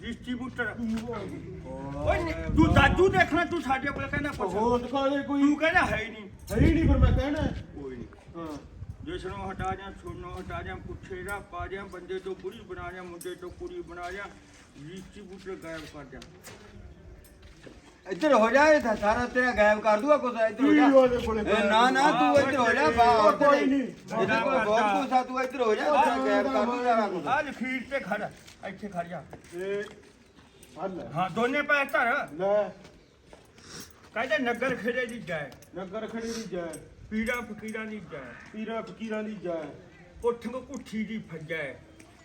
Distributor. ਓਏ ਨੀ- ਤੂੰ ਦਾਦੂ ਦੇਖਣਾ ਤੂੰ ਸਾਡੇ ਕੋਲ ਕਹਿੰਦਾ ਕੁਛ ਹੋਰ ਦਿਖਾ ਦੇ ਕੋਈ। ਤੂੰ ਕਹਿੰਦਾ ਹੈ ਹੀ ਨਹੀਂ। ਹੈ ਹੀ ਨਹੀਂ ਫਿਰ ਮੈਂ ਕਹਿਣਾ। ਹੈ। ਕੋਈ ਨਹੀਂ। ਹਾਂ। ਜਿਸ ਨੂੰ ਹਟਾ ਜਾ ਸੁਣੋ ਹਟਾ ਜਾ ਪੁੱਛੇ ਦਾ ਪਾ ਜਾ ਬੰਦੇ ਤੋਂ ਬੁੜੀ ਬਣਾ ਜਾ ਮੁੰਡੇ ਤੋਂ ਕੁੜੀ ਬਣਾ ਜਾ ਡਿਸਟ੍ਰੀਬਿਊਟਰ ਗਾਇਬ ਕਰ ਜਾ। ਇੱਧਰ ਹੋ ਜਾ ਇਹ ਤਾਂ ਸਾਰਾ ਤੇਰਾ ਗਾਇਬ ਕਰ ਦੂਗਾ ਕੁਛ ਇੱਧਰ ਹੋ ਜਾ। ਇਹ ਨਾ ਨਾ ਤੂੰ ਇੱਧਰ ਹੋ ਜਾ ਬਾ ਕੋਈ ਨਹੀਂ। ਇਹਦੇ ਕੋਲ ਬਹੁਤ ਕੁਛ ਆ ਤੂੰ ਇੱਧਰ ਹੋ ਜਾ ਤੇਰਾ ਗਾਇਬ ਕਰ ਦੂ ਸਾਰਾ ਕੁਛ। ਆ ਲਖੀਰ ਤੇ ਖੜ ਇੱਥੇ ਖੜ ਜਾ। ਇਹ ਹੱਲ ਹਾਂ ਦੋਨੇ ਪੈਰ ਧਰ। ਲੈ। ਕਹਿੰਦੇ ਨਗਰ ਖੇੜੇ ਦੀ ਜਾਏ ਨਗਰ ਖੜੀ ਦੀ ਜੈ। ਪੀੜਾ ਫਕੀਰਾਂ ਦੀ ਜਾਏ ਪੀਰਾ ਫਕੀਰਾਂ ਦੀ ਜੈ। ਪੁੱਠ ਕੋ ਕੁੱਠੀ ਦੀ ਫੱਜਾਏ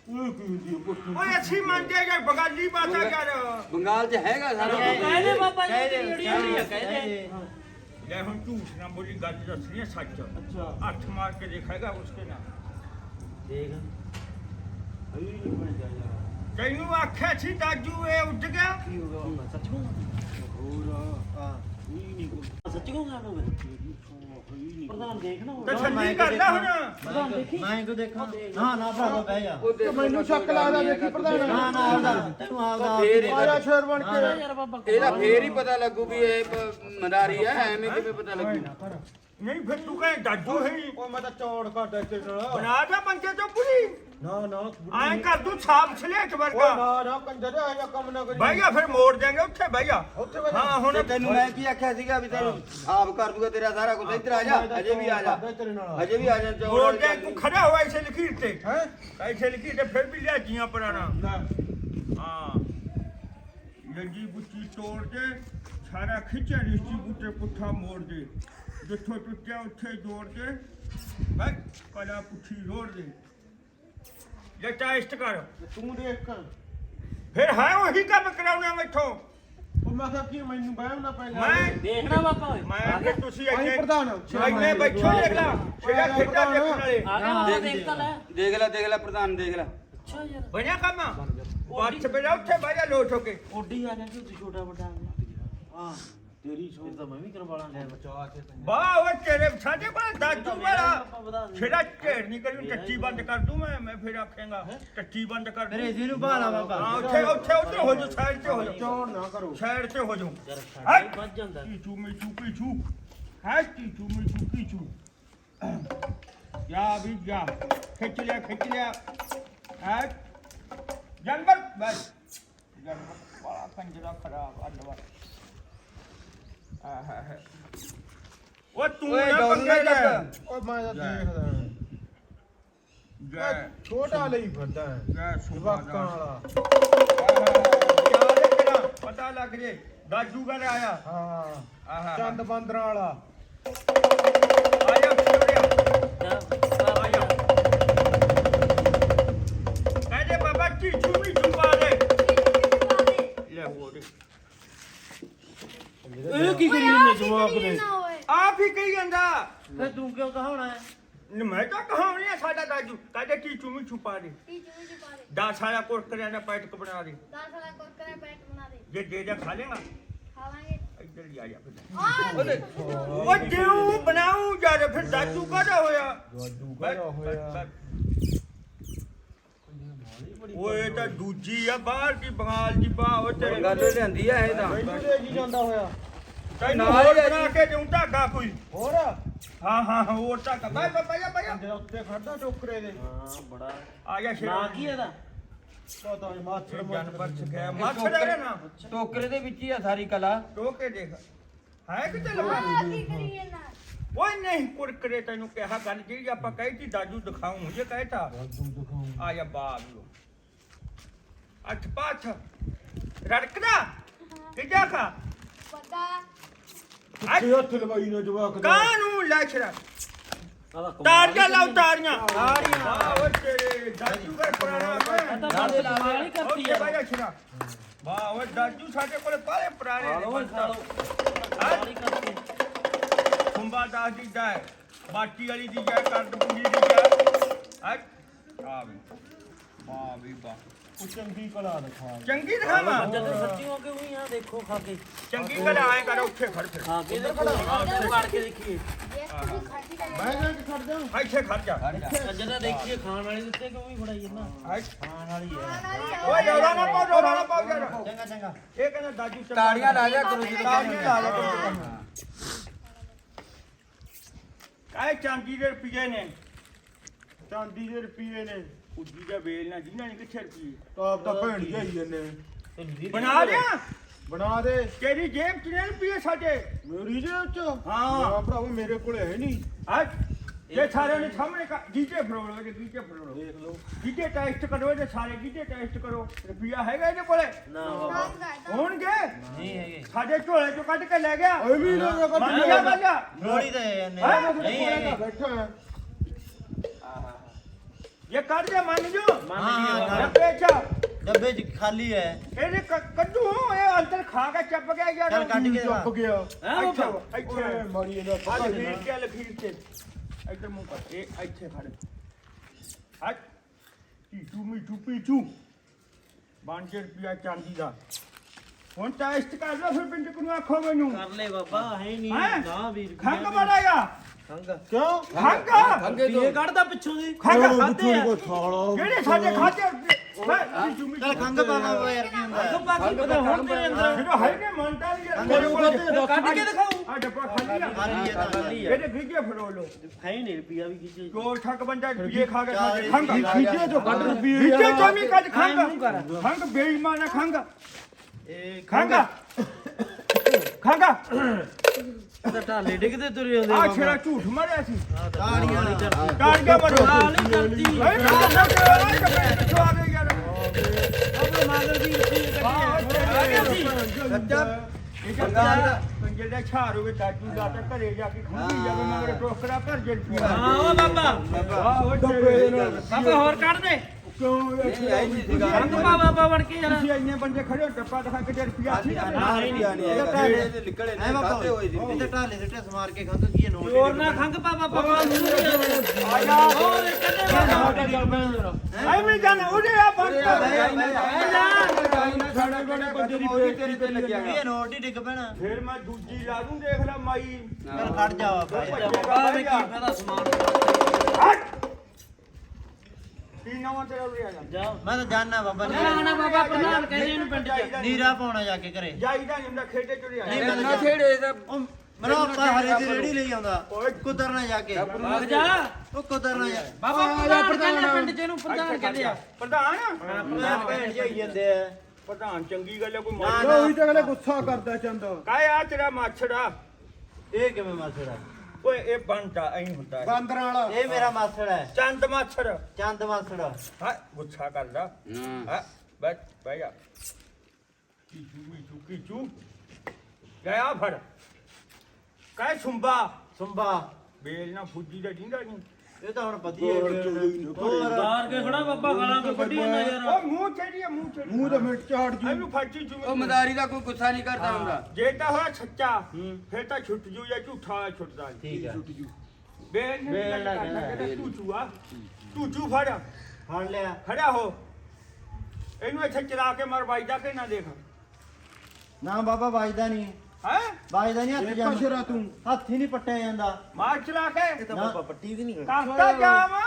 ਉਹ ਕੀ ਹੁੰਦੀ ਹੈ ਪੁੱਠ ਓਏ ਅਸੀਂ ਮੰਨਦੇ ਜੇ ਬਗਾਲੀ ਬਾਤਾਂ ਕਰ। ਬੰਗਾਲ 'ਚ ਹੈਗਾ ਸਾਰਾ ਕੁਛ। ਕਹਿੰਦੇ ਬਾਬਾ ਜੀ ਜਿਹੜੀ ਜਿਹੜੀ ਆ ਕਹਿੰਦੇ ਲੈ ਹੁਣ ਝੂਠ ਨਾ ਬੋਲੀ ਗੱਲ ਦੱਸਣੀ ਹੈ ਸੱਚ। ਅੱਛਾ। ਹੱਥ ਮਾਰ ਕੇ ਦੇਖੇਗਾ ਉਸਕੇ ਨਾਲ। ਦੇਖ। ਹੈ ਹੀ ਨਹੀਂ ਬਣ ਜਾ ਯਾਰ ਤੈਨੂੰ ਆਖਿਆ ਸੀ ਦਾਜੂ ਇਹ ਉੱਡ ਗਿਆ। ਕੀ ਹੋ ਗਿਆ? ਹੁਣ ਸੱਚ ਕਹੂੰਗਾ? ਹੋਰ ਹਾਂ ਹੀ ਨਹੀਂ ਕੋਈ। ਸੱਚ ਕਹੂੰਗਾ ਮੈਂ? ਪ੍ਰਧਾਨ ਦੇਖਣਾ ਤੇ ਛੱਡੀ ਕਰ ਲੈ ਹੁਣ। ਪ੍ਰਧਾਨ ਦੇਖੀ? ਮੈਂ ਕਿਉਂ ਦੇਖਾਂ। ਨਾ ਨਾ ਭਰਾਵਾ ਬਹਿ ਜਾ। ਉਹ ਦੇਖੋ ਮੈਨੂੰ ਸ਼ੱਕ ਲੱਗਦਾ ਦੇਖੀ ਪ੍ਰਧਾਨ। ਨਾ ਨਾ ਆਪਦਾ ਤੈਨੂੰ ਆਪਦਾ ਫੇਰ ਹੀ ਆਇਆ ਸ਼ੇਰ ਬਣ ਕੇ ਯਾਰ ਬਾਬਾ ਇਹਦਾ ਫੇਰ ਹੀ ਪਤਾ ਲੱਗੂ ਵੀ ਇਹ ਪ- ਮਦਾਰੀ ਹੈ ਐਵੇਂ ਕਿਵੇਂ ਪਤਾ ਲੱਗੂ? ਨਹੀਂ ਫਿਰ ਤੂੰ ਕਹੇ ਦਾਜੂ ਹੈ ਹੀ। ਉਹ ਮੈਂ ਤਾਂ ਚੌੜ ਕੱਢ ਇੱਥੇ ਨਾਲ ਬਣਾ ਜਾ ਬੰਦੇ ਤੋਂ ਪੁਰੀ ਨਾ ਨਾ ਐਂ ਕਰ ਦੂੰ ਸਾਫ਼ ਸਲੇਟ ਉਹ ਵਰਗਾ ਨਾ ਨਾ ਕੰਜਰ ਇਹ ਜਿਹਾ ਕੰਮ ਨਾ ਕਰੀ ਜਾ ਫਿਰ ਮੋੜ ਜਾਗੇ ਉੱਥੇ ਜਾ। ਉੱਥੇ ਬਹਿ ਜਾ। ਹਾਂ ਹੁਣ ਤੇ ਤੈਨੂੰ ਮੈਂ ਕੀ ਆਖਿਆ ਸੀਗਾ ਵੀ ਤੈਨੂੰ ਸਾਫ਼ ਕਰ ਦੂਗਾ ਤੇਰਾ ਸਾਰਾ ਕੁਝ ਇੱਧਰ ਆ ਜਾ ਅਜੇ ਵੀ ਆ ਜਾ। ਤੇਰੇ ਨਾਲ ਅਜੇ ਵੀ ਆ ਜਾ ਚੌੜ ਮੋੜ ਜਾ ਤੂੰ। ਖੜਾ ਹੋਇਆ ਇਸੇ ਲਕੀਰ ਤੇ। ਹੈ? ਐਸੇ ਲਕੀਰ ਤੇ ਫਿਰ ਵੀ ਲਿਆ ਜੀਆਂ ਪੁਰਾਣਾ। ਨਾ ਹਾਂ। ਜੱਜੀ ਬੁੱਚੀ ਤੋੜ ਦੇ ਸਾਰਾ ਖਿੱਚਿਆ ਰਿਸ਼ਤੀ ਬੁੱਟੇ ਪੁੱਠਾ ਮੋੜ ਦੇ। ਜਿੱਥੋਂ ਟੁੱਟਿਆ ਉੱਥੇ ਜੋੜ ਦੇ ਬਸ ਕਲਾ ਪੁੱਠੀ ਰੋੜ ਦੇ ਜੇ ਟੈਸਟ ਕਰ। ਤੂੰ ਦੇਖ ਕਰ ਫਿਰ ਹੈ ਉਹੀ ਕੰਮ ਕਰਾਉਣਾ ਮੈਥੋਂ। ਉਹ ਮੈਂ ਕਿਹਾ ਕੀ ਮੈਨੂੰ ਬਹਿਮ ਨਾ ਪੈ ਜਾ। ਮੈਂ ਦੇਖਣਾ ਓਏ। ਮੈਂ ਕਿ ਤੁਸੀਂ ਅਸੀਂ ਇੱਥੇ ਪ੍ਰਧਾਨ ਇੱਥੇ ਬੈਠੋ ਦੇਖ ਲਾ। ਜਿਹੜਾ ਖੇਡਾਂ ਦੇਖਣ ਵਾਲੇ। ਆ ਗਿਆ ਦੇਖ ਤਾਂ ਲੈ। ਦੇਖ ਲੈ ਦੇਖ ਲੈ ਪ੍ਰਧਾਨ ਦੇਖ ਲੈ। ਅੱਛਾ ਯਾਰ। ਬਣਿਆ ਕੰਮ? ਬੱਚ ਬੇੜਾ ਉੱਥੇ ਬਹਿ ਜਾ ਲੋਟ ਹੋ ਕੇ। ਓਡੀ ਆ ਜਾਂਦੀ ਤੂੰ ਛੋਟਾ ਵੱਡਾ ਆ ਗਿਆ। ਹਾਂ। ਤੇਰੀ ਸੋਚ ਤਾਂ ਮੈਂ ਵੀ ਕਰਵਾਲਾਂ ਲੈ। ਬਚਾ ਕੇ ਵਾਹ ਓਏ ਤੇਰੇ ਸਾਡੇ ਕੋਲ ਦਾਜੂ ਵਾਲਾ। ਬਾਬਾ ਵਧਾ ਦੇ ਛੇੜਾ ਢੇੜ ਨਹੀਂ ਕਰੀ ਟੱਟੀ ਬੰਦ ਕਰ ਦੂੰ ਮੈਂ ਮੈਂ ਫਿਰ ਆਖਾਂਗਾ ਟੱਟੀ ਬੰਦ ਕਰ ਦੂੰ। ਮੇਰੇ ਜੀ ਨੂੰ ਬਾਲਾ ਬਾਬਾ। ਹਾਂ ਉੱਥੇ ਉੱਥੇ ਉੱਧਰ ਹੋ ਜਾ ਸਾਈਡ ਤੇ ਹੋ ਜਾ ਚੌੜ ਨਾ ਕਰੋ। ਸਾਈਡ ਤੇ ਹੋ ਜਾ ਵੱਜ ਜਾਂਦਾ। ਚੂ ਮੀ ਚੂ ਪੀ ਚੂ? ਹੈ? ਚੂ ਮੀ ਚੂ ਪੀ ਚੂ? ਜਾ ਵੀ ਜਾ। ਖਿੱਚ ਲਿਆ ਖਿੱਚ ਲਿਆ। ਹੈ? ਜੰਗਲ? ਬਸ। ਜੰਗਲ ਬੜਾ ਕੰਜਰਾ ਖਰਾਬ ਅੱਡਵਾ ਉਹ ਤੂੰ ਓਏ ਨਾ ਪੰਗੇ ਨਾ ਲੈ ਚੱਕ। ਓਏ ਮੈਂ ਤਾਂ ਦੇਖਦਾ ਜੈ। ਛੋਟਾ ਲਈ ਫਿਰਦਾ ਹੈ। ਜੈ ਜਵਾਕਾਂ ਸੁਭਾਨ ਵਾਲਾ। ਪਤਾ ਲੱਗ ਜੇ। ਦਾਜੂ ਗੱਲ ਆਇਆ। ਹਾਂ। ਆਹਾ। ਚੰਦ ਬਾਂਦਰਾਂ ਵਾਲਾ। ਆਇਆ ਬਾਬਾ ਆਇਆ। ਕਹਦੇ ਬਾਬਾ ਕੀ ਚੂਮੀ ਚੁੰਬਾ ਦੇ। ਲੈ ਹੋ ਦੇ। ਇਹ ਕੀ ਕਰੀ ਇਹਨੇ ਜਵਾਕ ਦੇ ਆਪ ਹੀ ਕਹੀ ਜਾਂਦਾ? ਫੇ ਤੂੰ ਕਿਉਂ ਕਹਾਉਣਾ ਹੈ? ਨ ਮੈਂ ਤਾਂ ਕਹਾਉਣੀ ਆ ਸਾਡਾ ਦਾਜੂ? ਕਹਦੇ ਕੀ ਚੂਮੀ ਛੁਪਾ ਦੇ? ਦਸ ਸਾਲਾ ਕੋਟ ਕਰਿਆ ਨਾ ਪੈਟਕ ਬਣਾ ਦੇ। ਜੇ ਦੇ ਜਾ ਖਾ ਲੇਗਾ। ਇੱਧਰ ਹੀ ਆ ਜਾ ਫਿਰ। ਉਹ ਜਿਉ ਬਣਾਉ ਜਾ ਫਿਰ ਦਾਜੂ ਕਾਹਦਾ ਹੋਇਆ? ਬਸ, ਕਰਾ ਹੋਇਆ। ਓਏ ਤਾਂ ਦੂਜੀ ਆ ਬਾਹਰ ਦੀ ਬੰਗਾਲ ਦੀ ਬਾ ਉਹ ਤੇਰੇ ਗੱਲ ਲਿਆਂਦੀ ਆ ਇਹ ਤਾਂ। ਮੈਨੂੰ ਜੀ ਜਾਂਦਾ ਹੋਇਆ। ਤੈਨੂੰ ਨਾਲ ਹੋਰ ਹੀ ਆ ਬਣਾ ਕੇ ਦੇਉਂ ਧਾਗਾ ਕੋਈ? ਹੋਰ? ਹਾਂ ਹਾਂ ਹਾਂ ਹੋਰ ਧਾਗਾ। ਬਾਈ ਬਾਈ ਬਾਈ ਬਾਈ। ਦੇ ਉੱਤੇ ਖੜਦਾ ਟੋਕਰੇ ਦੇ। ਹਾਂ ਬੜਾ। ਆ ਜਾ ਸ਼ੇਰ। ਨਾ ਕੀ ਇਹਦਾ? ਪਤਾ ਨਹੀਂ ਮਾਛੜ ਜਾਨਵਰ ਚ ਗਿਆ। ਮੱਛਰ ਹੈ ਨਾ? ਟੋਕਰੇ ਦੇ ਵਿੱਚ ਹੀ ਆ ਸਾਰੀ ਕਲਾ। ਟੋਕੇ ਦੇਖ। ਹੈ ਕਿ ਚੱਲ ਓਏ ਨਹੀਂ ਕੁਰਕਰੇ ਤੈਨੂੰ ਕਿਹਾ ਗੱਲ ਜਿਹੜੀ ਆਪਾਂ ਕਹੀ ਸੀ ਦਾਜੂ ਦਿਖਾਉਂ ਇਹ ਕਹਿਤਾ। ਦਿਖਾਉਂ ਆ ਜਾ ਬਾਬੂ ਅੱਠ ਪਾਠ। ਰੜਕਦਾ ਕਿੱਜਾ ਖਾ ਕਿੱਥੇ ਹੱਥ ਲਵਾਈ ਨਾ ਜਵਾਕ ਦਾ? ਕਾਨੂੰ ਆਦਾ ਤਾਰੀਆਂ ਲਾਓ ਤਾਰੀਆਂ ਤਾਰੀਆਂ ਵਾਹ ਓਏ ਤੇਰੇ ਦਾਜੂ ਦਾ ਪੁਰਾਣਾ ਤਾਂ ਬੰਦੇ ਕਮਾਲ ਹੀ ਕਰਤੀ ਯਾਰ ਬਾਈ ਛਰਾ ਵਾਹ ਓਏ ਦਾਜੂ ਸਾਡੇ ਕੋਲੇ ਪਾਲੇ ਪੁਰਾਣੇ ਨੇ ਓਏ ਲਓ। ਖੁੰਬਾ ਦਾਸ ਦੀ ਜੈ ਬਾਟੀ ਵਾਲੀ ਦੀ ਜੈ ਕਰਦਪੂਰੀ ਦੀ ਜੈ। ਆ ਆ ਵੀ ਵਾਹ ਵੀ ਵਾਹ। ਉਹ ਚੰਗੀ ਕਲਾ ਦਿਖਾ ਚੰਗੀ ਦਿਖਾਵਾਂ? ਜਦੋਂ ਸੱਚੀ ਹੋ ਕੇ ਉਹੀ ਆ ਦੇਖੋ ਖਾ ਕੇ। ਚੰਗੀ ਗੱਲ ਆਏ ਕਰ ਉੱਥੇ ਖੜ ਫਿਰ। ਖਾ ਕੇ ਆਹ ਪਾੜ ਕੇ ਦੇਖੀਏ। ਮੈਂ ਜਾ। ਕੇ ਛੱਡ ਜਾ। ਇੱਥੇ ਖੜ ਜਾ। ਜਦੋਂ ਦੇਖੀਏ ਖਾਣ ਵਾਲੇ ਦਿੱਤੇ ਕਿਉਂ ਵੀ ਫੜਾਈ ਜਾਂਦਾ ਖਾਣ ਵਾਲੀ ਹੈ। ਓਏ ਰੌਲਾ ਨਾ ਪਾਓ ਰੌਲਾ ਨਾ ਪਾਓ ਯਾਰ ਚੰਗਾ ਚੰਗਾ। ਇਹ ਕਹਿੰਦਾ ਦਾਜੂ ਚੰਗਾ ਤਾੜੀਆਂ ਲਾ ਜਾ ਕਰੋ ਜੀ। ਤਾੜੀਆਂ ਲਾ ਜਾ ਕਰੋ ਕਾਏ ਚਾਂਦੀ ਦੇ ਰੁਪਏ ਨੇ? ਚਾਂਦੀ ਦੇ ਰੁਪਏ ਨੇ। ਉੱਜੀ ਦਾ ਵੇਲ ਨਾ ਜਿਨ੍ਹਾਂ ਨੇ ਕਿੱਥੇ ਰੁਪਏ ਤਾਪ ਤਾਂ ਭੈਣ ਜਾਈ ਜੰਨੇ ਬਣਾ ਦਿਆਂ ਬਣਾ ਦੇ। ਤੇਰੀ ਜੇਬ ਚ ਨੇ ਰੁਪਏ ਸਾਡੇ? ਮੇਰੀ ਜੇਬ ਚ? ਹਾਂ। ਨਾ ਭਰਾਵਾ ਮੇਰੇ ਕੋਲ ਹੈ ਨਹੀਂ। ਅੱਜ ਇਹ ਸਾਰਿਆਂ ਨੇ ਸਾਹਮਣੇ ਕਾ ਗੀਜੇ ਫਰੋੜ ਲੋ ਜੇ ਗੀਜੇ ਫਰੋੜ ਲੋ ਦੇਖ ਲਓ। ਗੀਜੇ ਟੈਸਟ ਕਰੋ ਇਹਦੇ ਸਾਰੇ ਗੀਜੇ ਟੈਸਟ ਕਰੋ। ਰੁਪਿਆ ਹੈਗਾ ਇਹਦੇ ਕੋਲੇ? ਨਾ। ਬਾਬਾ ਹੋਣਗੇ? ਨਹੀਂ ਹੈਗੇ। ਸਾਡੇ ਝੋਲੇ ਚੋਂ ਕੱਢ ਕੇ ਲੈ ਗਿਆ। ਐ ਵੀ ਨਾ ਮੰਨ ਗਿਆ ਮੰਨ ਗਿਆ? ਹੈਂ? ਨਹੀਂ ਹੈਗੇ। ਬੈਠਾ ਹੈ ਇਹ ਕੱਢ ਦੇ ਮੰਨ ਜੋ। ਹਾਂ ਹਾਂ। ਡੱਬੇ ਚ। ਡੱਬੇ ਚ ਖਾਲੀ ਹੈ ਇਹਨੇ ਕ- ਕੱਢੂ ਇਹ ਅੰਦਰ ਖਾ ਕੇ ਚੱਪ ਗਿਆ ਯਾਰ ਚੱਲ ਕੱਢ ਕੇ ਚੁੱਪ ਦਿਖਾ। ਗਿਆ। ਹੈ? ਇੱਥੇ ਬਾਬਾ ਇੱਥੇ ਓਏ ਮਾਰੀ ਇਹਦਾ ਆ ਪਤਾ ਲਖੀਰ ਤੇ ਲਖੀਰ ਤੇ ਇੱਧਰ ਮੂੰਹ ਕਰ। ਇਹ ਇੱਥੇ ਖੜ। ਹਟ। ਟੀਚੂ ਮੀਚੂ ਪੀਚੂ। ਬਣ ਕੇ ਰੁਪਿਆ ਚਾਂਦੀ ਦਾ। ਹੁਣ ਟੈਸਟ ਕਰ ਲਓ ਫਿਰ ਪਿੰਡ ਨੂੰ ਆਖੋ ਮੈਨੂੰ ਕਰ ਲੈ ਬਾਬਾ ਹੈ ਨਹੀਂ ਹੈਂ? ਨਾ ਵੀਰ ਖੰਗ ਬੜਾਇਆ ਖੰਗ ਕਿਉਂ? ਖੰਗ ਇਹ ਕੱਢਦਾ ਪਿੱਛੋਂ ਦੀ। ਖੰਗ ਆ। ਕਿਹੜੇ ਸਾਡੇ ਚੱਲ ਖੰਗ ਪਾਵਾ ਯਾਰ ਕੀ ਹੁੰਦਾ ਹੈ? ਬਾਕੀ ਪਤਾ ਹੁਣ ਤੇਰੇ ਅੰਦਰ। ਜਿਹੜਾ ਹੈਗੇ ਮੰਨਦਾ ਨਹੀਂ ਯਾਰ ਮੇਰੇ ਕੋਲ ਕੱਢ ਕੇ ਦਿਖਾਓ। ਆ ਡੱਬਾ ਖਾਲੀ ਆ। ਖਾਲੀ ਹੈ ਤਾਂ ਖਾਲੀ ਆ। ਇਹਦੇ ਗੀਜੇ ਫੜੋ ਲੋ ਹੈ ਨਹੀਂ ਰੁਪਿਆ ਵੀ ਕਿਤੇ ਜੋ ਠੱਗ ਬੰਦਾ ਰੁਪਏ ਖਾ ਕੇ ਸਾਡੇ ਖੰਗ ਖੀਚੇ ਕੱਢ ਕੱਢ ਹਾਂ, ਖੰਗ। ਖੰਗ ਬੇਈਮਾਨ ਆ ਖੰਗ ਇਹ ਖੰਗ ਖੰਗ ਤਾਂ ਢਾਲੇ ਡਿੱਗਦੇ ਤੁਰੇ ਹੁੰਦੇ ਆ ਛੇੜਾ ਝੂਠ ਮਾਰਿਆ ਸੀ। ਤਾੜੀਆਂ ਵਾਲੀ ਚਰਚੀ ਕਾੜ ਕੇ ਮਰੋ ਨਹੀਂ ਕਰਦੀ ਨਾ ਕਰੋ ਆ ਗਏ ਯਾਰ। ਦੀ ਰੁਪਏ ਆ। ਗਿਆ ਸੀ ਸੱਚਾ ਇਹ ਜਿਹੜਾ ਪੰਜੇ ਦਾ ਛਾਰ ਹੋਵੇ ਦਾਦੂ ਦਾ ਤਾਂ ਘਰੇ ਜਾ ਕੇ ਖੰਗੀ ਜਾਵੇ ਮਗਰ ਟੋਕਰਾ ਭਰ ਜੇ ਰੁਪਿਆ ਹਾਂ ਓ ਬਾਬਾ। ਆ ਉਹ ਡੱਬੇ ਦੇ ਨਾਲ ਬਾਬਾ ਹੋਰ ਕੱਢ ਦੇ। ਕਿਉਂ ਇਹ ਆਈ ਨਹੀਂ ਸੀਗਾ ਖੰਗ ਪਾ ਬਾਬਾ ਬਣ ਕੇ ਯਾਰ। ਤੁਸੀਂ ਇੰਨੇ ਬੰਦੇ ਖੜੇ ਹੋ ਡੱਬਾ ਦਿਖਾ ਕੇ ਜੇ ਰੁਪਿਆ ਸੀ ਨਾ ਨਾ ਹੀ ਨਹੀਂ ਹੈਗਾ ਇਹ ਨਿਕਲੇ ਨੇ ਖਾਤੇ ਹੋਏ ਸੀ ਇੱਥੇ ਢਾਲੇ ਸਿੱਟੇ ਸਮਾਰ ਕੇ ਖੰਗ ਕੀ ਹੈ ਨੋਟ ਹੋਰ ਨਾ ਖੰਗ ਪਾ ਬਾਬਾ ਪਾ ਆ ਜਾ ਹੋਰ ਕੱਢੇ ਐਵੇਂ ਜਾਣਾ ਉਹਦੇ ਆ ਬੰਦ। ਸਾਡੇ ਕੋਲੇ ਬੰਦੇ ਦੀ ਬੇਇੱਜ਼ਤੀ ਤੇਰੇ ਤੇ ਲੱਗਿਆ ਇਹ ਨੋਟ ਹੀ ਡਿੱਗ ਪੈਣਾ। ਫਿਰ ਮੈਂ ਦੂਜੀ ਲਾ ਦੂੰ ਦੇਖ ਲੈ ਮਾਈ। ਚੱਲ ਖੜ ਜਾ ਬਾਬਾ। ਕੀ ਫਾਇਦਾ ਸਮਾਨ ਹਟ! ਕੀ ਨਵਾਂ ਤੇਰਾ ਉਰੇ ਆ ਜਾ। ਜਾ। ਮੈਂ ਤਾਂ ਜਾਣਨਾ ਬਾਬਾ ਨਾ ਨਾ ਬਾਬਾ ਪ੍ਰਧਾਨ ਕਹਿੰਦੇ ਇਹਨੂੰ ਪਿੰਡ ਚ। ਨੀਰਾ ਪਾਉਣਾ ਜਾ ਕੇ ਘਰੇ। ਜਾਈਦਾ ਨਹੀਂ ਹੁੰਦਾ ਖੇਡੇ ਚੁਰੇ ਆ ਨਹੀਂ, ਮੈਂ ਨਾ ਛੇੜੇ ਦਾ ਮਰੋ ਆਪਾਂ ਹਰੇ ਦੀ ਰੇੜੀ ਲਈ ਆਉਂਦਾ। ਕੁਤਰਨਾ ਜਾ ਕੇ। ਵਗ ਜਾ। ਉਹ ਕੁਤਰਨਾ ਜਾ ਬਾਬਾ ਪ੍ਰਧਾਨ ਕਹਿੰਦੇ ਪਿੰਡ ਚ ਇਹਨੂੰ ਪ੍ਰਧਾਨ ਕਹਿੰਦੇ ਆ। ਪ੍ਰਧਾਨ? ਮੈਂ ਭੈਣ ਜੀ ਹੋਈ ਜਾਂਦੇ ਆ। ਪ੍ਰਧਾਨ ਚੰਗੀ ਗੱਲ ਹੈ ਕੋਈ ਮਾਰ ਨਾ। ਉਹੀ ਤਾਂ ਅਗਲੇ ਗੁੱਸਾ ਕਰਦਾ ਚੰਦਾ। ਕਾਏ ਆ ਤੇਰਾ ਮਾਛੜਾ? ਇਹ ਕਿਵੇਂ ਮਾਸੜ ਹੈ ਓਏ ਇਹ ਬਣਦਾ ਐਂ ਹੁੰਦਾ ਹੈ। ਬਾਂਦਰਾਂ ਵਾਲਾ। ਇਹ ਮੇਰਾ ਮਾਸੜ ਹੈ। ਚੰਦ ਮਾਛੜ ਚੰਦ ਮਾਸੜ। ਹਾਂ ਗੁੱਸਾ ਕਰਦਾ ਹਾਂ। ਬੈਠ ਬਹਿ ਜਾ। ਕੀਚੂ ਕੀਚੂ ਕੀਚੂ। ਗਿਆ ਫੜ। ਕਾਏ ਸੁੰਬਾ। ਸੁੰਬਾ। ਬੇਲ ਨਾ ਫੁੱਜੀ ਦਾ ਢੀਂਦਾ ਨਹੀਂ। ਇਹ ਤਾਂ ਹੁਣ ਵਧੀਆ ਹੋਰ ਚੋਈ ਨੀ ਹੋਰ ਦਾਰ ਕੇ ਖੜਾ ਬਾਬਾ ਗਾਲਾਂ ਕੇ ਵੱਡੀ ਜਾਂਦਾ ਯਾਰ। ਉਹ ਮੂੰਹ ਚੜੀ ਮੂੰਹ ਚੜੀ ਮੂੰਹ ਤੇ ਮਿੰਟ ਝਾੜ ਜੂ। ਇਹਨੂੰ ਫਾਟੀ ਚੂ ਉਹ ਮਦਾਰੀ ਦਾ ਕੋਈ ਗੁੱਸਾ ਨਹੀਂ ਕਰਦਾ ਹੁੰਦਾ। ਜੇ ਤਾਂ ਹੋਇਆ ਸੱਚਾ ਫਿਰ ਤਾਂ ਛੁੱਟ ਜੂ ਜਾਂ ਝੂਠਾ ਛੁੱਟਦਾ। ਠੀਕ ਹੈ ਕਹਿੰਦਾ। ਤੂੰ ਚੂਆ ਤੂੰ ਚੂ ਫੜ। ਫੜ ਲਿਆ। ਖੜਾ ਹੋ। ਇਹਨੂੰ ਇੱਥੇ ਚਲਾ ਕੇ ਮਰ ਬਾਈਦਾ ਕਿ ਨਾ ਦੇਖ? ਨਾ ਬਾਬਾ ਵੱਜਦਾ ਨਹੀਂ ਹੈ? ਵੱਜਦਾ ਨਹੀਂ ਹੱਥ ਜਾਂਦਾ। ਸਿਰਾ ਤੂੰ। ਹੱਥ ਹੀ ਨਹੀਂ ਪੱਟਿਆ ਜਾਂਦਾ। ਮਾਰ ਚਲਾ ਕੇ। ਨਾ, ਪੱਟੀ ਦੀ ਨਹੀਂ ਕਾਹਦਾ ਜਾਵਾ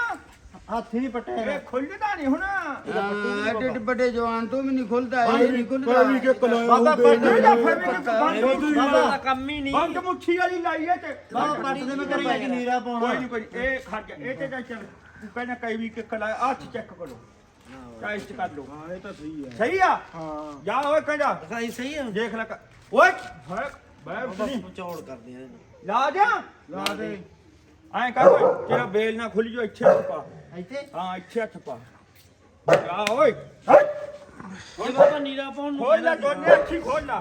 ਹੱਥ ਹੀ ਨਹੀਂ ਪੱਟਿਆ ਇਹ ਖੁੱਲਦਾ ਨਹੀਂ ਹੁਣ। ਐਡੇ ਵੱਡੇ ਜਵਾਨ ਤੋਂ ਵੀ ਨਹੀਂ ਖੁੱਲਦਾ ਇਹ ਨਹੀਂ ਖੁੱਲਦਾ। ਵੀ ਕਿ ਕਲਾਇਆ ਬਾਬਾ ਇਹ ਤਾਂ ਫਿਰ ਵੀ ਬੰਦ ਬਾਬਾ ਕੰਮ ਹੀ ਨਹੀਂ ਬੰਦ ਮੁੱਠੀ ਵਾਲੀ ਲਾਈ ਹੈ ਤੇ। ਬਾਬਾ ਪੱਟ ਦੇ ਮੈਂ ਕਰੀ ਕਿ ਨੀਰਾ ਕੋਈ ਪਾਉਣਾ ਨਹੀਂ ਕੋਈ ਇਹ ਖੜ ਜਾ। ਇਹ ਤੇ ਤਾਂ ਚੱਲ ਤੂੰ ਕਹਿੰਦਾ ਕਈ ਵੀ ਕਿੱਕ ਲਾਇਆ ਹੱਥ ਚੈੱਕ ਕਰੋ। ਟੈਸਟ ਕਰ ਲਓ। ਹਾਂ ਇਹ ਤਾਂ ਸਹੀ ਹੈ। ਸਹੀ ਆ? ਹਾਂ। ਜਾ ਓਏ ਕਹਿੰਦਾ ਦਿਖਾਈ ਸਹੀ ਹੈ। ਦੇਖ ਲੈ ਕ- ਓਏ ਹੈ ਬੈ ਨਹੀਂ ਚੌੜ ਕਰਦੇ ਆ ਲਾ ਜਾ। ਲਾ ਦੇ। ਐਂ ਕਰ ਓਏ ਤੇਰਾ ਬੇਲ ਨਾ ਖੁੱਲ ਜੋ ਇੱਥੇ ਹੱਥ ਪਾ। ਇੱਥੇ? ਹਾਂ ਇੱਥੇ ਹੱਥ ਪਾ। ਜਾ ਓਏ। ਹਟ। ਇਹ ਬਾਬਾ ਨੀਰਾ ਪਾਉਣ ਨੂੰ ਖੋਲ ਲੈ ਦੋਨੇ ਅੱਖੀ ਖੋਲ ਲੈ।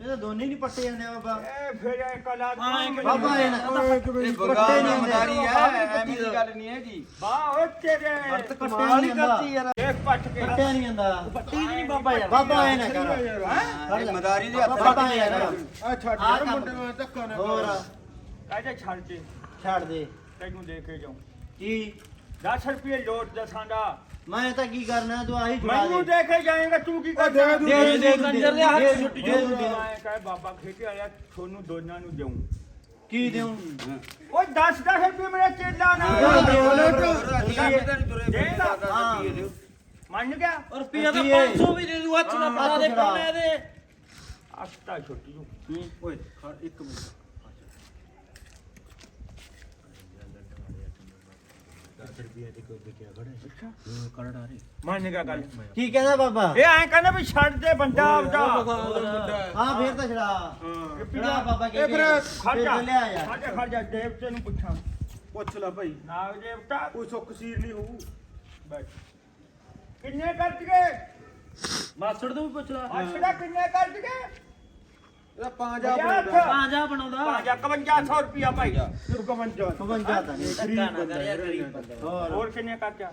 ਇਹ ਤਾਂ ਦੋਨੇ ਨਹੀਂ ਪੱਟੇ ਜਾਂਦੇ ਆ ਬਾਬਾ। ਇਹ ਫਿਰ ਇਹ ਕਲਾ ਹਾਂ, ਇਹ ਬਾਬਾ ਇਹ ਨਾ ਓਏ ਇਹ ਵੀ ਬੰਗਾਲ ਦੀ ਮਦਾਰੀ ਹੈ ਐਵੇਂ ਦੀ ਗੱਲ ਨਹੀਂ ਹੈਗੀ। ਵਾਹ ਓ ਤੇਰੇ ਪੱਟਿਆ ਨਹੀਂ ਜਾਂਦਾ ਦੇਖ ਪੱਟ ਕੇ ਪੱਟਿਆ ਨਹੀਂ ਜਾਂਦਾ। ਪੱਟੀ ਨਹੀਂ ਬਾਬਾ ਯਾਰ। ਬਾਬਾ ਇਹ ਨਾ ਕਰ। ਇਹ ਮਦਾਰੀ ਦੇ ਹੱਥ ਬਾਬਾ ਇਹ ਕਰ। ਆ ਛੱਡ ਯਾਰ। ਮੁੰਡੇ ਨੂੰ ਧੱਕਾ ਨਾ ਹੋਰ। ਕਰ। ਕਹਿੰਦੇ ਛੱਡ ਦੇ। ਛੱਡ ਦੇ। ਤੈਨੂੰ ਦੇ ਕੇ ਜਾਉਂ ਕੀ? 10 ਰੁਪਏ ਲੋਟ ਦਸਾਂਦਾ ਮੈਂ ਤਾਂ ਕੀ ਕਰਨਾ ਤੂੰ ਆਹੀ ਛੁਡਾ ਮੈਨੂੰ ਦੇ ਦੇ ਕੇ ਜਾਏਗਾ ਤੂੰ ਕੀ ਕਰਦਾ ਦੇ ਦੂੰ, ਦੇ ਦੇ ਕੰਜਰ ਦੇ ਹੱਥ ਦੇ- ਛੁੱਟ ਦੇ-। ਦੇ- ਮੈਂ ਕਹੇ ਬਾਬਾ ਖੇਤੇ ਆਇਆ ਤੁਹਾਨੂੰ ਦੋਨਾਂ ਨੂੰ ਦੇਉਂ ਕੀ ਦੇਉਂ ਉਹ 10 10 ਰੁਪਏ ਮੇਰਾ ਚੇਲਾ ਨਾ। ਮੰਨ ਗਿਆ? ਔਰ ਤਾਂ ਰੁਪਈਏ। 500 ਵੀ ਦੇ ਦੂ ਹੱਥ ਨਾ ਬਣਾ ਦੇ। ਕੋਨੇ ਦੇ। ਅਸਤਾ ਛੋਟੀ ਨੂੰ ਓਏ ਖੜ ਇੱਕ ਮਿੰਟ। ਮੰਨ ਗਿਆ ਗੱਲ। ਕੀ ਕਹਿੰਦਾ ਬਾਬਾ? ਇਹ ਐਂ ਕਹਿੰਦਾ ਵੀ ਛੱਡ ਦੇ ਬੰਦਾ ਆਪਦਾ। ਹਾਂ ਫੇਰ ਤਾਂ ਛੜਾ। ਹਾਂ। ਛੜਾ ਬਾਬਾ ਇਹ ਫਿਰ ਖਰਚਾ ਲਿਆ ਯਾਰ। ਖਰਚਾ ਖਰਚਾ ਦੇਵਤੇ ਨੂੰ ਪੁੱਛਾਂ। ਪੁੱਛ ਲੈ ਭਾਈ। ਨਾਗ ਦੇਵਤਾ। ਕੋਈ ਸੁੱਖ ਸੀਰ ਨਹੀਂ ਹੋਊ। ਬੈਠ। ਕਿੰਨੇ ਕਰ ਗਏ ਮਾਸੜ ਤੋਂ ਵੀ ਪੁੱਛ ਲਾ। ਕਿੰਨੇ ਕਰ ਗਏ ਇਹਦਾ ਪੰਜਾ ਪੰਜਾਹ ਬਣਦਾ। ਤਾਂ ਜਾ ਬਣਾਉਂਦਾ। ਪੰਜਾ 5100 ਰੁਪਿਆ ਭਾਈ। ਸਿਰਫ 52 55 ਤਾਂ ਨਹੀਂ ਧੱਕਾ ਨਾ ਕਰ ਯਾਰ ਗਰੀਬ ਬੰਦਾ। ਹੋਰ ਹੋਰ ਕਿੰਨੇ ਕਰਜਾ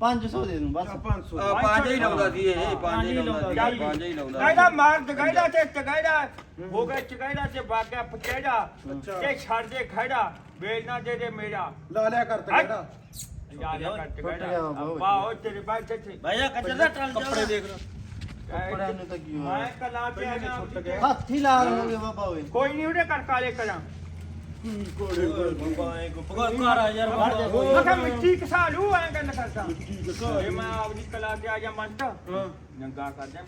500 ਦੇ ਦੂੰ ਬਸ। 500 ਪੰਜ ਹੀ ਲਾਉਂਦਾ ਸੀ ਇਹ ਪੰਜ ਹੀ ਲਾਉਂਦਾ ਸੀ ਪੰਜ ਹੀ ਲਾਉਂਦਾ ਕਹਿੰਦਾ ਮਾਰ ਜਗਾਇਦਾ ਤੇ ਚਗਾਇਦਾ ਹੋ ਗਿਆ ਚਗਾਇਦਾ ਤੇ ਬਾਗਾ ਪਚੇੜਾ। ਤੇ ਛੱਡ ਦੇ ਖੜਾ ਵੇਚਣਾ ਦੇ ਦੇ ਮੇਰਾ। ਲਾ ਲਿਆ ਕਰ ਤਾ ਕਿਹੜਾ ਯਾਰ ਕੱਟ ਗਿਆ ਉਹ ਤੇਰੇ ਬਾਈ ਤੇ ਭਾਈ ਆ ਕੰਜਰ ਦਾ ਟਲ ਜਾ ਕੱਪੜੇ ਦੇਖ ਲੈ। ਕੱਪੜਿਆਂ ਨੂੰ ਤਾਂ ਕੀ ਹੋਇਆ? ਮੈਂ ਕਲਾ ਤੇ ਆ ਜਾ ਛੁੱਟ ਗਏ। ਹੱਥ ਹੀ ਲਾਲ ਹੋ ਗਿਆ ਬਾਬਾ ਓਏ। ਕੋਈ ਨਹੀਂ ਉਹਦੇ ਕਰ ਕਾਲੇ ਕਰਾਂ ਕੋੜੇ ਕੋੜੇ ਘਰ ਆ ਯਾਰ ਵੜ ਜਾ। ਕੋਈ ਮੈਂ ਕਿਹਾ ਮਿੱਟੀ ਕਸਾ ਲੂ ਐਂ ਗੱਲ ਕਰਦਾ। ਇਹ ਮੈਂ ਆਪਦੀ ਕਲਾ ਤੇ ਆ ਜਾ ਮੰਨਦਾ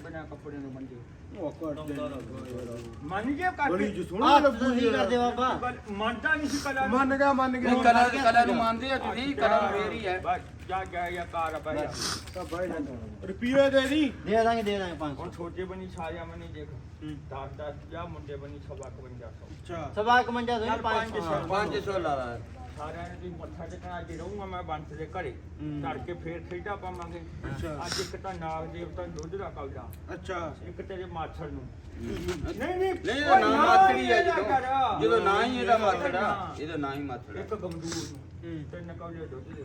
ਬਿਨਾ ਕੱਪੜੇ ਨੂੰ। ਬੰਦੇ ਬੜੀ ਜੀ ਸੋਹਣੀ ਲੱਗੂ ਕਰਦੇ ਬਾਬਾ? ਨਹੀਂ ਸੀ ਕਲਾ ਨੂੰ। ਮੰਨ ਗਿਆ ਮੰਨ ਗਿਆ। ਨਹੀਂ ਕਲਾ ਕਲਾ ਨੂੰ ਮੰਨਦੇ ਆ ਤੁਸੀਂ ਕਲਾ ਫੇਰ ਹੀ ਜਾ ਜਾ ਜਾਂ ਕਾਰ ਬੈ ਜਾ। ਤਾਂ ਬਾਈ ਰੁਪਈਏ ਦੇ ਦੀ? ਦੇ ਦਾਂਗੇ ਦੇ ਦਾਂਗੇ 500 ਹੁਣ ਛੋਟੇ ਬਣੀ ਸਾਰਿਆਂ ਮਨੀ ਦੇਖ। ਦਸ ਦਸ ਜਾਂ ਮੁੰਡੇ ਬਣੀ ਸਵਾ 5100 ਅੱਛਾ। ਸਵਾ 51 ਤੋਂ ਚੱਲ 500 500 500 ਲਾ ਲਾ। ਸਾਰਿਆਂ ਨੇ ਵੀ ਮੱਥਾ ਟੇਕਣਾ ਅੱਜ ਰਹੂੰਗਾ ਮੈਂ ਬੰਤ ਦੇ ਘਰੇ। ਹੂੰ। ਤੜਕੇ ਫੇਰ ਖੇਡਾ ਪਾਵਾਂਗੇ। ਅੱਛਾ। ਅੱਜ ਇੱਕ ਤਾਂ ਨਾਗ ਦੇਵਤਾ ਦੁੱਧ ਦਾ ਕੌਡਾ ਅੱਛਾ। ਇੱਕ ਤੇਰੇ ਮਾਛੜ ਨੂੰ। ਨਹੀਂ ਨਹੀਂ ਨਹੀਂ ਨਹੀਂ ਨਾਂ ਮਾਤਰੀ ਹੈ ਜਦੋਂ। ਜਦੋਂ ਨਾਂ ਹੀ ਇਹਦਾ ਮਾਥੜਾ। ਇਹਦਾ ਨਾਂ ਹੀ ਮਾਥੜਾ ਇੱਕ ਗਮਦੂਰ ਨੂੰ। ਤਿੰਨ ਕੌਲੇ ਦੁੱਧ ਦੇ।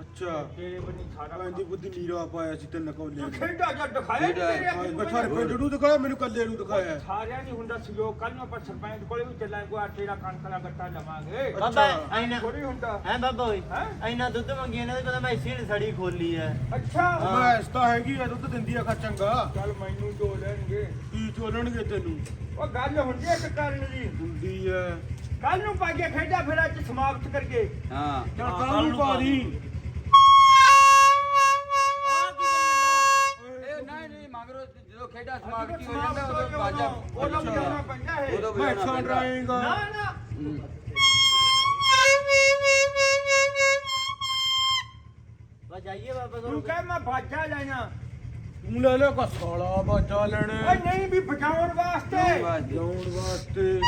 ਅੱਛਾ। ਤੇਰੇ ਬਣੀ ਸਾਰਾ ਪੰਜ ਬੁੱਧੀ ਨੀਰਾ ਪਾਇਆ ਸੀ ਤਿੰਨ ਕੋਲੇ ਤੂੰ ਖੇਡਾ ਜਾਂ ਦਿਖਾਇਆ ਨੀ। ਤੇਰੇ ਅੱਖੀਂ ਹਾਂ ਬਠਾਰ ਪਿੰਡ ਨੂੰ? ਦਿਖਾਇਆ ਮੈਨੂੰ ਕੱਲੇ ਨੂੰ ਦਿਖਾਇਆ। ਸਾਰਿਆਂ ਨਹੀਂ ਹੁੰਦਾ ਸਹਿਯੋਗ ਕੱਲ ਨੂੰ ਆਪਾਂ ਸਰਪੰਚ ਕੋਲੇ ਵੀ ਚੱਲਾਂਗੇ ਆਟੇ ਦਾ ਕਣਕ ਦਾ ਗੱਟਾ ਲਵਾਂਗੇ। ਬਾਬਾ ਐਨਾ ਥੋੜੀ ਹੁੰਦਾ। ਹੈ ਬਾਬਾ ਓਏ ਹੈਂ? ਐਨਾ ਦੁੱਧ ਮੰਗੀ ਇਹਨਾਂ ਦੇ ਕਹਿੰਦਾ ਮੈਂ ਇਸੇ ਨੇ ਸੜੀ ਖੋਲੀ ਐ। ਅੱਛਾ। ਮੈਂ ਇਸ ਤਾਂ ਹੈਗੀ ਆ ਦੁੱਧ ਦਿੰਦੀ ਆ ਖਾ ਚੰਗਾ। ਚੱਲ ਮੈਨੂੰ ਜੋ ਲੈਣਗੇ। ਕੀ ਚੋਲਣਗੇ ਤੈਨੂੰ? ਉਹ ਗੱਲ ਹੁੰਦੀ ਹੈ ਕਿ ਕਰਨ ਦੀ। ਹੁੰਦੀ ਐ। ਕੱਲ ਨੂੰ ਪਾਗੇ ਖੇਡਾ ਫਿਰ ਅੱਜ ਸਮਾਪਤ ਕਰਕੇ ਹਾਂ। ਚਲ ਕੱਲ ਨੂੰ ਪਾ ਦੀ। ਸਮਾਪਤੀ ਹੋ ਜਾਂਦਾ ਉਦੋਂ ਬਾਜਾ ਉਦੋਂ ਪੈਂਦਾ ਉਦੋਂ ਵਜਾਉਣਾ ਨਾ ਨਾ। ਬਾਬਾ ਤੂੰ ਕੋਲ ਕਹਿ ਮੈਂ ਬਾਜਾ ਲੈਣਾ। ਤੂੰ ਲੈ ਲੈ ਕਾ ਸਾਲਾ ਬਾਜਾ ਲੈਣੇ। ਓਏ ਨਹੀਂ ਵੀ ਬਚਾਉਣ ਵਾਸਤੇ। ਜਾਉਣ ਵਾਸਤੇ।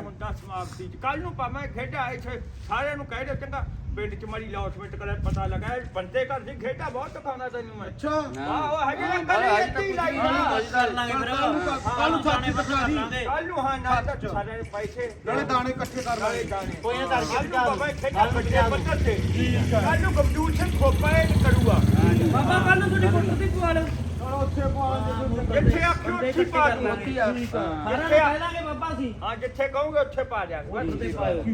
ਹੁੰਦਾ ਸਮਾਪਤੀ ਚ। ਕੱਲ ਨੂੰ ਭਾਵੇਂ ਖੇਡਾ ਇੱਥੇ ਸਾਰਿਆਂ ਨੂੰ ਕਹਿ ਦਿਓ ਚੰਗਾ ਪਿੰਡ ਚ ਮਰੀ ਲਾਉਸਮੈਂਟ ਕਰੇ ਪਤਾ ਲੱਗਾ ਇਹ ਬੰਦੇ ਘਰ ਦੀ ਖੇਡਾ ਬਹੁਤ ਦਿਖਾਉਂਦਾ ਤੈਨੂੰ ਮੈਂ। ਅੱਛਾ। ਆਹ ਉਹ ਹਜੇ ਹਾਂ, ਨਾ ਕੱਲ ਇੱਥੇ ਲਾਈ ਹਾਂ, ਨਾ ਕਰ ਲਾਂਗੇ ਫਿਰ। ਕੱਲ੍ਹ ਨੂੰ- ਦਿਖਾ ਦੀ। ਕੱਲ ਨੂੰ ਹਾਂ ਨਾ ਨੇ ਪੈਸੇ। ਨਾਲੇ ਦਾਣੇ ਇਕੱਠੇ ਕਰ ਲਾਂਗੇ। ਕੋਈ ਨਾ ਤੜਕੇ ਕੱਲ੍ਹ ਨੂੰ ਬਚਾ ਭਾਵੇਂ ਦੂੰ। ਖੇਡਾ ਬਚਾ। ਪੱਧਰ ਤੇ। ਕੱਲ ਨੂੰ ਸਿੰਘ ਖੋਪਾ ਇਹ ਕਰੂਗਾ। ਬਾਬਾ ਕੱਲ ਨੂੰ ਤੁਹਾਡੀ ਕੁੱਟ ਦੀ ਪਵਾ ਲਓ ਜਿੱਥੇ ਆਖਿਓ ਉੱਥੇ ਪਾ ਦੂੰ ਉੱਥੇ ਆ। ਹਾਂ। ਸਾਰਿਆਂ ਨੂੰ ਕਹਿ ਦਾਂਗੇ ਬਾਬਾ ਸੀ ਹਾਂ ਜਿੱਥੇ ਕਹੋਗੇ ਉੱਥੇ ਪਾ ਦਿਆਂਗੇ। ਪਾਇਓ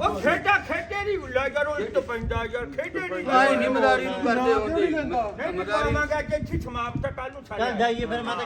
ਉਹ ਖੇਡਾ ਖੇਡੇ ਦੀ ਲੈ ਕਰੋ ਇੱਕ ਪੈਂਦਾ ਯਾਰ ਖੇਡੇ ਨਹੀਂ ਨਿਮਦਾਰੀ ਨੂੰ ਕਰਦੇ ਨਹੀਂ ਕਿ ਇੱਥੇ ਸਮਾਪਤ ਕੱਲ ਨੂੰ ਜਾਈਏ ਫਿਰ ਮੈਂ